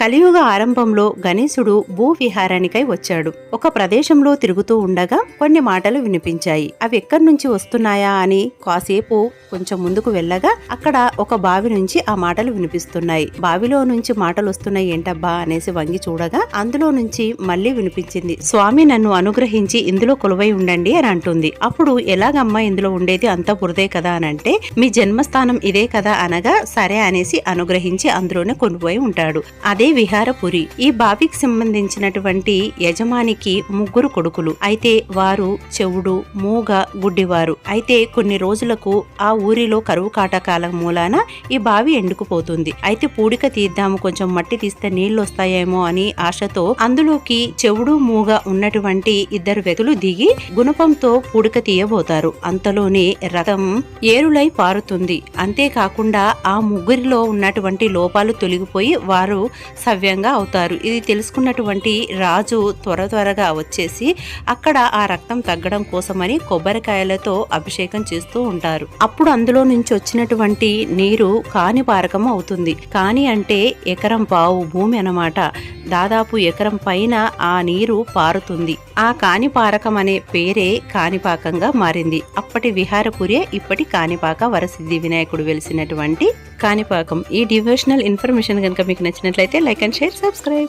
కలియుగ ఆరంభంలో గణేశుడు భూ విహారానికై వచ్చాడు. ఒక ప్రదేశంలో తిరుగుతూ ఉండగా కొన్ని మాటలు వినిపించాయి. అవి ఎక్కడి నుంచి వస్తున్నాయా అని కాసేపు కొంచెం ముందుకు వెళ్ళగా అక్కడ ఒక బావి నుంచి ఆ మాటలు వినిపిస్తున్నాయి. బావిలో నుంచి మాటలు వస్తున్నాయి ఏంటబ్బా అనేసి వంగి చూడగా అందులో నుంచి మళ్ళీ వినిపించింది. స్వామి నన్ను అనుగ్రహించి ఇందులో కొలువై ఉండండి అని అంటుంది. అప్పుడు ఎలాగమ్మా ఇందులో ఉండేది అంతా బురదే కదా అని అంటే మీ జన్మస్థానం ఇదే కదా అనగా సరే అనేసి అనుగ్రహించి అందులోనే కొనిపోయి ఉంటాడు. అదే విహారపురి. ఈ బావికి సంబంధించినటువంటి యజమానికి ముగ్గురు కొడుకులు. అయితే వారు చెవుడు మూగ గుడ్డివారు. అయితే కొన్ని రోజులకు ఆ ఊరిలో కరువు కాటకాల మూలాన ఈ బావి ఎండుకుపోతుంది. అయితే పూడిక తీద్దాము కొంచెం మట్టి తీస్తే నీళ్ళు వస్తాయేమో అని ఆశతో అందులోకి చెవుడు మూగ ఉన్నటువంటి ఇద్దరు వ్యక్తులు దిగి గుణపంతో పూడిక తీయబోతారు. అంతలోనే రథం ఏరులై పారుతుంది. అంతేకాకుండా ఆ ముగ్గురిలో ఉన్నటువంటి లోపాలు తొలగిపోయి వారు సవ్యంగా అవుతారు. ఇది తెలుసుకున్నటువంటి రాజు త్వర త్వరగా వచ్చేసి అక్కడ ఆ రక్తం తగ్గడం కోసమని కొబ్బరికాయలతో అభిషేకం చేస్తూ ఉంటారు. అప్పుడు అందులో నుంచి వచ్చినటువంటి నీరు కానిపారకం అవుతుంది. కాని అంటే ఎకరం పావు భూమి అన్నమాట. దాదాపు ఎకరం పైన ఆ నీరు పారుతుంది. ఆ కానిపారకం అనే పేరే కాణిపాకంగా మారింది. అప్పటి విహారపురే ఇప్పటి కాణిపాక వరసిద్ధి వినాయకుడు వెలిసినటువంటి కాణిపాకం. ఈ డివోషనల్ ఇన్ఫర్మేషన్ కనుక మీకు నచ్చినట్లయితే లైక్ అండ్ షేర్ సబ్స్క్రైబ్.